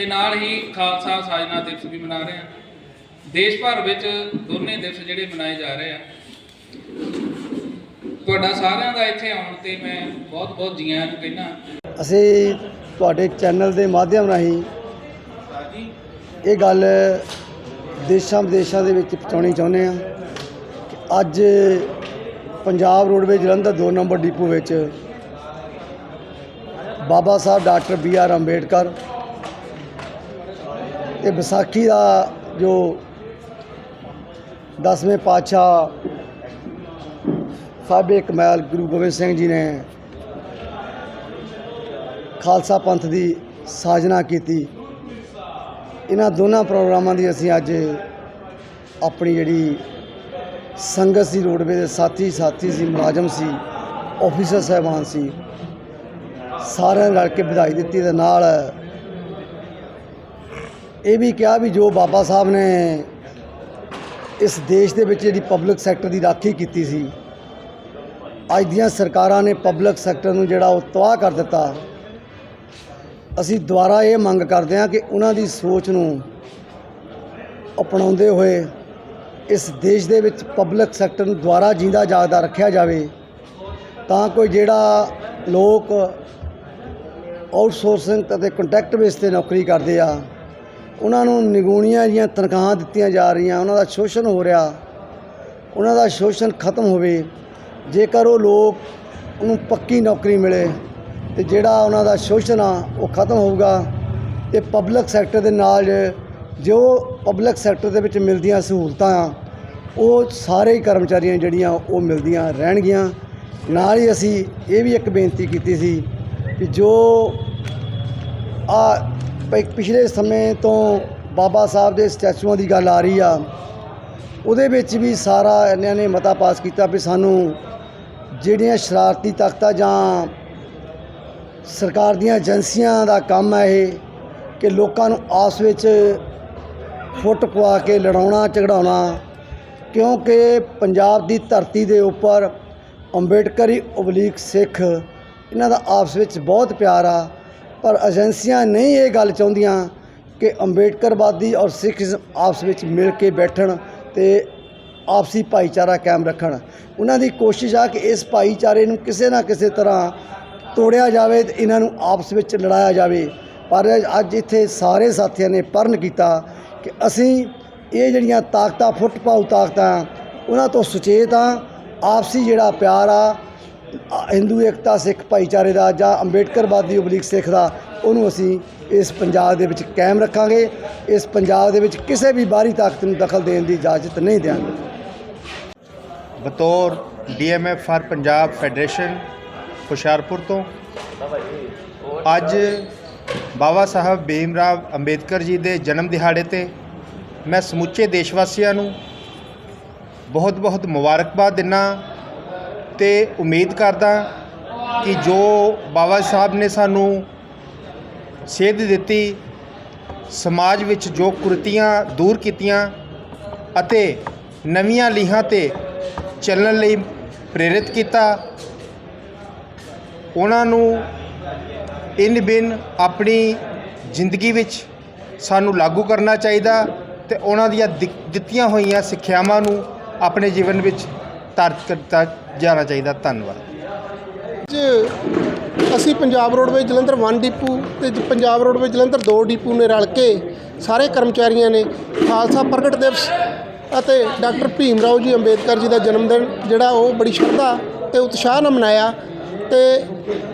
ਤੇ ਨਾਲ ਹੀ ਖਾਲਸਾ ਸਾਜਨਾ ਦਿਵਸ ਵੀ ਮਨਾ ਰਹੇ ਹਾਂ। ਦੇਸ਼ ਭਰ ਵਿੱਚ ਦੋਨੇ ਦਿਵਸ ਜਿਹੜੇ ਮਨਾਏ ਜਾ ਰਹੇ ਆ। ਤੁਹਾਡਾ ਸਾਰਿਆਂ ਦਾ ਇੱਥੇ ਆਉਣ ਤੇ ਮੈਂ ਬਹੁਤ ਬਹੁਤ ਜੀ ਆਇਆਂ ਨੂੰ ਕਹਿਣਾ ਅਸੀਂ ਤੁਹਾਡੇ ਚੈਨਲ ਦੇ ਮਾਧਿਅਮ ਰਾਹੀਂ ਇਹ ਗੱਲ ਦੇਸ਼ਾਂ ਵਿਦੇਸ਼ਾਂ ਦੇ ਵਿੱਚ ਪਹੁੰਚਾਉਣੀ ਚਾਹੁੰਦੇ ਕਿ ਅੱਜ Punjab roadways Jalandhar 2 number depot ਵਿੱਚ Baba Sahib doctor B R Ambedkar ਤੇ ਵਿਸਾਖੀ ਦਾ ਜੋ 10ਵੇਂ ਪਾਤਸ਼ਾਹ ਸਾਬੇ ਕਮਾਲ ਗੁਰੂ ਗੋਬਿੰਦ ਸਿੰਘ ਜੀ ਨੇ ਖਾਲਸਾ ਪੰਥ ਦੀ ਸਾਜਨਾ ਕੀਤੀ, ਇਹਨਾਂ ਦੋਨਾਂ ਪ੍ਰੋਗਰਾਮਾਂ ਦੀ ਅਸੀਂ ਅੱਜ ਆਪਣੀ ਜਿਹੜੀ ਸੰਗਤ ਸੀ ਰੋਡਵੇ ਦੇ ਸਾਥੀ ਸਾਥੀ ਸੀ, ਮੁਲਾਜ਼ਮ ਸੀ ਆਫੀਸਰ ਸਾਹਿਬਾਨ ਸੀ, ਸਾਰਿਆਂ ਨੇ ਰਲ ਕੇ ਵਧਾਈ ਦਿੱਤੀ ਦੇ ਨਾਲ ਇਹ ਵੀ ਕਿਹਾ ਵੀ ਜੋ ਬਾਬਾ ਸਾਹਿਬ ਨੇ ਇਸ ਦੇਸ਼ ਦੇ ਵਿੱਚ ਜਿਹੜੀ ਪਬਲਿਕ ਸੈਕਟਰ ਦੀ ਰਾਖੀ ਕੀਤੀ ਸੀ, ਅੱਜ ਦੀਆਂ ਸਰਕਾਰਾਂ ਨੇ ਪਬਲਿਕ ਸੈਕਟਰ ਨੂੰ ਜਿਹੜਾ ਉਹ ਤਬਾਹ ਕਰ ਦਿੱਤਾ। ਅਸੀਂ ਦੁਬਾਰਾ ਇਹ ਮੰਗ ਕਰਦੇ ਹਾਂ ਕਿ ਉਹਨਾਂ ਦੀ ਸੋਚ ਨੂੰ ਅਪਣਾਉਂਦੇ ਹੋਏ ਇਸ ਦੇਸ਼ ਦੇ ਵਿੱਚ ਪਬਲਿਕ ਸੈਕਟਰ ਨੂੰ ਦੁਬਾਰਾ ਜਿੰਦਾ ਜਾਗਦਾ ਰੱਖਿਆ ਜਾਵੇ, ਤਾਂ ਕੋਈ ਜਿਹੜਾ ਲੋਕ ਆਊਟਸੋਰਸਿੰਗ ਅਤੇ ਕੰਟੈਕਟ ਬੇਸ ਤੇ ਨੌਕਰੀ ਕਰਦੇ ਆ ਉਹਨਾਂ ਨੂੰ ਨਿਗੂਣੀਆਂ ਜੀਆਂ ਤਨਖਾਹਾਂ ਦਿੱਤੀਆਂ ਜਾ ਰਹੀਆਂ, ਉਹਨਾਂ ਦਾ ਸ਼ੋਸ਼ਣ ਹੋ ਰਿਹਾ। ਉਹਨਾਂ ਦਾ ਸ਼ੋਸ਼ਣ ਖਤਮ ਹੋਵੇ, ਜੇਕਰ ਉਹ ਲੋਕ ਉਹਨੂੰ ਪੱਕੀ ਨੌਕਰੀ ਮਿਲੇ ਤੇ ਜਿਹੜਾ ਉਹਨਾਂ ਦਾ ਸ਼ੋਸ਼ਣ ਆ, ਉਹ ਖਤਮ ਹੋਊਗਾ ਤੇ ਪਬਲਿਕ ਸੈਕਟਰ ਦੇ ਨਾਲ ਜੋ ਪਬਲਿਕ ਸੈਕਟਰ ਦੇ ਵਿੱਚ ਮਿਲਦੀਆਂ ਸਹੂਲਤਾਂ ਆ, ਉਹ ਸਾਰੇ ਹੀ ਕਰਮਚਾਰੀਆਂ ਜਿਹੜੀਆਂ, ਉਹ ਮਿਲਦੀਆਂ ਰਹਿਣਗੀਆਂ। ਨਾਲ ਹੀ ਅਸੀਂ ਇਹ ਵੀ ਇੱਕ ਬੇਨਤੀ ਕੀਤੀ ਸੀ ਕਿ ਜੋ ਆ ਭਾਈ ਪਿਛਲੇ ਸਮੇਂ ਤੋਂ ਬਾਬਾ ਸਾਹਿਬ ਦੇ ਸਟੈਚੂਆਂ ਦੀ ਗੱਲ ਆ ਰਹੀ ਆ, ਉਹਦੇ ਵਿੱਚ ਵੀ ਸਾਰਾ ਇਹਨਾਂ ਨੇ ਮਤਾ ਪਾਸ ਕੀਤਾ ਵੀ ਸਾਨੂੰ ਜਿਹੜੀਆਂ ਸ਼ਰਾਰਤੀ ਤਾਕਤਾਂ ਜਾਂ ਸਰਕਾਰ ਦੀਆਂ ਏਜੰਸੀਆਂ ਦਾ ਕੰਮ ਹੈ ਇਹ, ਕਿ ਲੋਕਾਂ ਨੂੰ ਆਪਸ ਵਿੱਚ ਫੁੱਟ ਪਵਾ ਕੇ ਲੜਾਉਣਾ, ਝਗੜਾਉਣਾ, ਕਿਉਂਕਿ ਪੰਜਾਬ ਦੀ ਧਰਤੀ ਦੇ ਉੱਪਰ ਅੰਬੇਡਕਰੀ ਉਬਲੀਕ ਸਿੱਖ ਇਹਨਾਂ ਦਾ ਆਪਸ ਵਿੱਚ ਬਹੁਤ ਪਿਆਰ ਆ ਪਰ ਏਜੰਸੀਆਂ ਨਹੀਂ ਇਹ ਗੱਲ ਚਾਹੁੰਦੀਆਂ ਕਿ ਅੰਬੇਡਕਰਵਾਦੀ ਔਰ ਸਿੱਖ ਆਪਸ ਵਿੱਚ ਮਿਲ ਕੇ ਬੈਠਣ ਤੇ ਆਪਸੀ ਭਾਈਚਾਰਾ ਕਾਇਮ ਰੱਖਣ। ਉਹਨਾਂ ਦੀ ਕੋਸ਼ਿਸ਼ ਆ ਕਿ ਇਸ ਭਾਈਚਾਰੇ ਨੂੰ ਕਿਸੇ ਨਾ ਕਿਸੇ ਤਰ੍ਹਾਂ ਤੋੜਿਆ ਜਾਵੇ ਤੇ ਇਹਨਾਂ ਨੂੰ ਆਪਸ ਵਿੱਚ ਲੜਾਇਆ ਜਾਵੇ। ਪਰ ਅੱਜ ਇੱਥੇ ਸਾਰੇ ਸਾਥੀਆਂ ਨੇ ਪਰਨ ਕੀਤਾ ਕਿ ਅਸੀਂ ਇਹ ਜਿਹੜੀਆਂ ਤਾਕਤਾਂ ਫੁੱਟ ਪਾਉ ਤਾਕਤਾਂ, ਉਹਨਾਂ ਤੋਂ ਸੁਚੇਤ ਆ, ਆਪਸੀ ਜਿਹੜਾ ਪਿਆਰ ਆ ਹਿੰਦੂ ਏਕਤਾ ਸਿੱਖ ਭਾਈਚਾਰੇ ਦਾ ਜਾਂ ਅੰਬੇਡਕਰਵਾਦੀ ਉਬਲੀਕ ਸਿੱਖ ਦਾ, ਉਹਨੂੰ ਅਸੀਂ ਇਸ ਪੰਜਾਬ ਦੇ ਵਿੱਚ ਕਾਇਮ ਰੱਖਾਂਗੇ। ਇਸ ਪੰਜਾਬ ਦੇ ਵਿੱਚ ਕਿਸੇ ਵੀ ਬਾਹਰੀ ਤਾਕਤ ਨੂੰ ਦਖਲ ਦੇਣ ਦੀ ਇਜਾਜ਼ਤ ਨਹੀਂ ਦਿਆਂਗੇ। ਬਤੌਰ DMF for Punjab federation, Hoshiarpur ਤੋਂ। ਅੱਜ ਬਾਬਾ ਸਾਹਿਬ ਭੀਮ ਰਾਵ ਅੰਬੇਦਕਰ ਜੀ ਦੇ ਜਨਮ ਦਿਹਾੜੇ ਤੇ ਮੈਂ ਸਮੁੱਚੇ ਦੇਸ਼ ਵਾਸੀਆਂ ਨੂੰ ਬਹੁਤ ਬਹੁਤ ਮੁਬਾਰਕਬਾਦ ਦਿੰਦਾ ਤੇ ਉਮੀਦ ਕਰਦਾ ਕਿ ਜੋ ਬਾਬਾ ਸਾਹਿਬ ਨੇ ਸਾਨੂੰ ਸੇਧ ਦਿੱਤੀ, ਸਮਾਜ ਵਿੱਚ ਜੋ ਕੁਰਤੀਆਂ ਦੂਰ ਕੀਤੀਆਂ ਅਤੇ ਨਵੀਆਂ ਲੀਹਾਂ ਤੇ ਚੱਲਣ ਲਈ ਪ੍ਰੇਰਿਤ ਕੀਤਾ, ਉਹਨਾਂ ਨੂੰ ਇਨ ਬਿਨ ਆਪਣੀ ਜ਼ਿੰਦਗੀ ਵਿੱਚ ਸਾਨੂੰ ਲਾਗੂ ਕਰਨਾ ਚਾਹੀਦਾ ਤੇ ਉਹਨਾਂ ਦੀਆਂ ਦਿੱਤੀਆਂ ਹੋਈਆਂ ਸਿੱਖਿਆਵਾਂ ਨੂੰ ਆਪਣੇ ਜੀਵਨ ਵਿੱਚ ਧਾਰਿਤ ਕੀਤਾ ਜਾਣਾ ਚਾਹੀਦਾ, ਧੰਨਵਾਦ। ਅੱਜ ਅਸੀਂ ਪੰਜਾਬ ਰੋਡਵੇਜ਼ ਜਲੰਧਰ 1 ਡਿਪੂ ਤੇ ਪੰਜਾਬ ਰੋਡਵੇਜ਼ ਜਲੰਧਰ 2 ਡਿਪੂ ਨੇ ਰਲ ਕੇ ਸਾਰੇ ਕਰਮਚਾਰੀਆਂ ਨੇ ਖਾਲਸਾ ਪ੍ਰਗਟ ਦਿਵਸ ਅਤੇ ਡਾਕਟਰ ਭੀਮ ਰਾਓ ਜੀ ਅੰਬੇਦਕਰ ਜੀ ਦਾ ਜਨਮ ਦਿਨ ਜਿਹੜਾ ਉਹ ਬੜੀ ਸ਼ਰਧਾ ਤੇ ਉਤਸ਼ਾਹ ਨਾਲ ਮਨਾਇਆ ਤੇ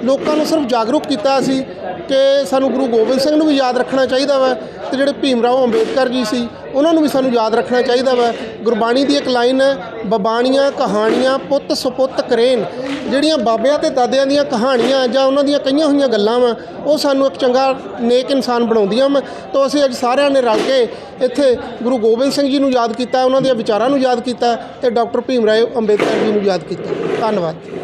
ਲੋਕਾਂ ਨੂੰ ਸਿਰਫ ਜਾਗਰੂਕ ਕੀਤਾ ਸੀ ਕਿ ਸਾਨੂੰ ਗੁਰੂ ਗੋਬਿੰਦ ਸਿੰਘ ਨੂੰ ਵੀ ਯਾਦ ਰੱਖਣਾ ਚਾਹੀਦਾ ਵਾ। ਤੇ ਜਿਹੜੇ ਭੀਮ ਰਾਓ ਅੰਬੇਦਕਰ ਜੀ ਸੀ, ਉਹਨਾਂ ਨੂੰ ਵੀ ਸਾਨੂੰ ਯਾਦ ਰੱਖਣਾ ਚਾਹੀਦਾ ਵਾ। ਗੁਰਬਾਣੀ ਦੀ ਇੱਕ ਲਾਈਨ ਹੈ ਬਬਾਣੀਆਂ ਕਹਾਣੀਆਂ ਪੁੱਤ ਸੁਪੁੱਤ ਕਰੇਨ। ਜਿਹੜੀਆਂ ਬਾਬਿਆਂ ਤੇ ਦਾਦਿਆਂ ਦੀਆਂ ਕਹਾਣੀਆਂ ਜਾਂ ਉਹਨਾਂ ਦੀਆਂ ਕਈਆਂ ਹੋਈਆਂ ਗੱਲਾਂ ਵਾ, ਉਹ ਸਾਨੂੰ ਇੱਕ ਚੰਗਾ ਨੇਕ ਇਨਸਾਨ ਬਣਾਉਂਦੀਆਂ ਵਾ। ਤਾਂ ਅਸੀਂ ਅੱਜ ਸਾਰਿਆਂ ਨੇ ਰਲ ਕੇ ਇੱਥੇ ਗੁਰੂ ਗੋਬਿੰਦ ਸਿੰਘ ਜੀ ਨੂੰ ਯਾਦ ਕੀਤਾ, ਉਹਨਾਂ ਦੇ ਵਿਚਾਰਾਂ ਨੂੰ ਯਾਦ ਕੀਤਾ ਤੇ ਡਾਕਟਰ ਭੀਮ ਰਾਏ ਅੰਬੇਦਕਰ ਜੀ ਨੂੰ ਯਾਦ ਕੀਤਾ। ਧੰਨਵਾਦ।